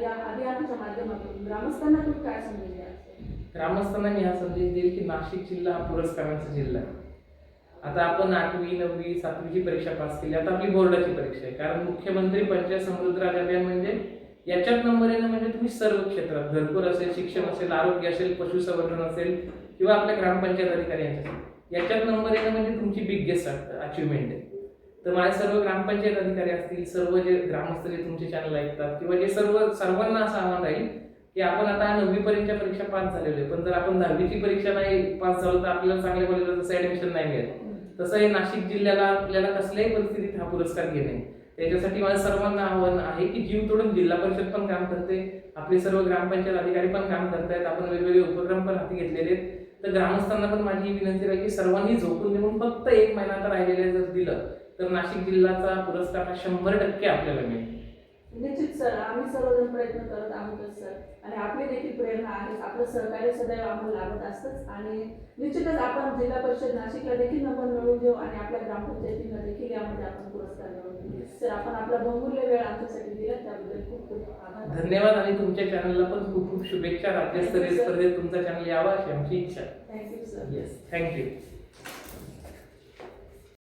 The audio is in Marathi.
माध्यमातून ग्रामस्थांना तुम्ही काय संदेश ग्रामस्थांना मी हा संदेश देईल की नाशिक जिल्हा हा पुरस्कारांचा जिल्हा आहे. आता आपण आठवी नववी सातवीची परीक्षा पास केली. आता आपली बोर्डाची परीक्षा आहे. कारण मुख्यमंत्री पंचायत समृद्ध राज अभियान म्हणजे याच्यात नंबर येणं म्हणजे तुम्ही सर्व क्षेत्रात भरपूर असेल शिक्षण असेल आरोग्य असेल पशुसंवर्धन असेल किंवा आपल्या ग्रामपंचायत अधिकारी यांच्यासाठी याच्यात नंबर येणं म्हणजे तुमची बिग्गेस्ट अचिव्हमेंट आहे. तर माझ्या सर्व ग्रामपंचायत अधिकारी असतील सर्व जे ग्रामस्थ जे तुमचे चॅनल ऐकतात किंवा जे सर्व सर्वांना असं आव्हान राहील की आपण आता नववी पर्यंतच्या परीक्षा पास झालेलो आहे. पण जर आपण दहावीची परीक्षा नाही पास झालो तर आपल्याला चांगल्या कॉलेजला तसं ऍडमिशन नाही मिळत. तसं हे नाशिक जिल्ह्याला आपल्याला कसल्याही परिस्थितीत हा पुरस्कार घेणे त्याच्यासाठी माझं सर्वांना आव्हान आहे की जीव तोडून जिल्हा परिषद पण काम करते. आपले सर्व ग्रामपंचायत अधिकारी पण काम करतायत. आपण वेगवेगळे उपक्रम पण हाती घेतलेले आहेत. तर ग्रामस्थांना पण माझी विनंती राहील की सर्वांनी झोपून देऊन फक्त एक महिना तर राहिलेला जर दिलं तर नाशिक जिल्ह्याचा पुरस्कार हा शंभर टक्के आपल्याला मिळेल. निश्चित सर आम्ही सर्वजण प्रयत्न करत आहोतच सर. आणि आपली देखील प्रेरणा आहे आपलं सहकार्य सदैव आम्हाला लागत असतंच. आणि निश्चितच आपण जिल्हा परिषद नाशिकला देखील नंबर मिळवून देऊ आणि आपल्या ग्रामपंचायतीला देखील यामध्ये आपण पुरस्कार मिळवून देऊ. सर आपण आपला बहुमूल्य वेळ आमच्यासाठी दिला त्याबद्दल खूप खूप आभार धन्यवाद आणि तुमच्या चॅनलला पण खूप खूप शुभेच्छा. राज्यस्तरीय स्पर्धेत तुमचा चॅनल यावा अशी आमची इच्छा थँक्यू सर येस थँक्यू